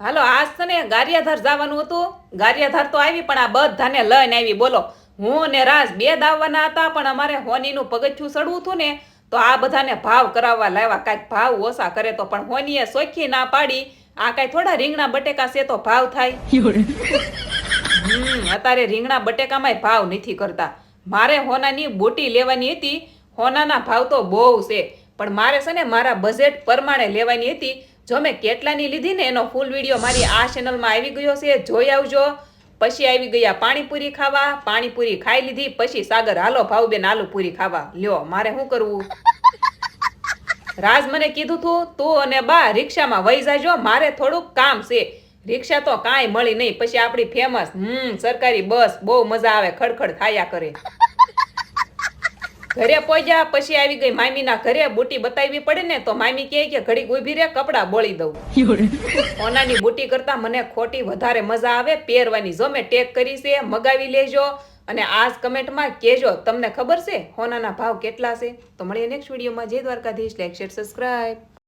હાલો, આજ છે ને ગારિયાધાર જવાનું હતું. ગારિયાધાર તો આવી, પણ આ બધાને લઈને આવી. બોલો, હું ને રાજ બે દાવવાના હતા, પણ અમારે હોનીનું પગથિયું ચડવું હતું ને, તો આ બધાને ભાવ કરાવવા લાવ્યા. કાંઈક ભાવ ઓછા કરે તો, પણ હોનીએ સોખી ના પાડી. આ કાંઈ થોડા રીંગણા બટેકા છે તો ભાવ થાય. હમ, અત્યારે રીંગણા બટેકામાંય ભાવ નથી કરતા. મારે હોનાની બોટી લેવાની હતી. હોનાના ભાવ તો બહુ છે. પણ મારે છે ને મારા બજેટ પ્રમાણે લેવાની હતી. જો મેં કેટલાની લીધી ને એનો ફૂલ વીડિયો મારી આ ચેનલમાં આવી ગયો છે, જોઈ આવજો. પછી આવી ગયા પાણીપુરી ખાવા, પાણીપુરી ખાઈ લીધી, પછી સાગર, હાલો ભાવબેન આલુ પૂરી ખાવા. લ્યો, મારે શું કરવું? રાજ મને કીધું તું તું અને બા રિક્ષામાં વહી જાજો, મારે થોડુંક કામ છે. રિક્ષા તો કાંઈ મળી નહીં, પછી આપણી ફેમસ હમ, સરકારી બસ, બહુ મજા આવે, ખડખડ થાયા કરે. ઘરે પહોંચ્યા પછી આવી ગઈ મામીના ઘરે બુટી બતાવી પડે ને તો મામી કહે કે ઘડીક ઊભી રે, કપડા બોળી દઉં. ઓનાની બુટી કરતા મને ખોટી વધારે મજા આવે, પહેરવાની જો મેં ટેક કરી છે, મગાવી લેજો. અને આજ કમેન્ટમાં કહેજો, તમને ખબર છે, હોનાના ભાવ કેટલા છે? તો મળીએ નેક્સ્ટ વિડીયોમાં. જય દ્વારકાધીશ લાઈક શેર સબસ્ક્રાઇબ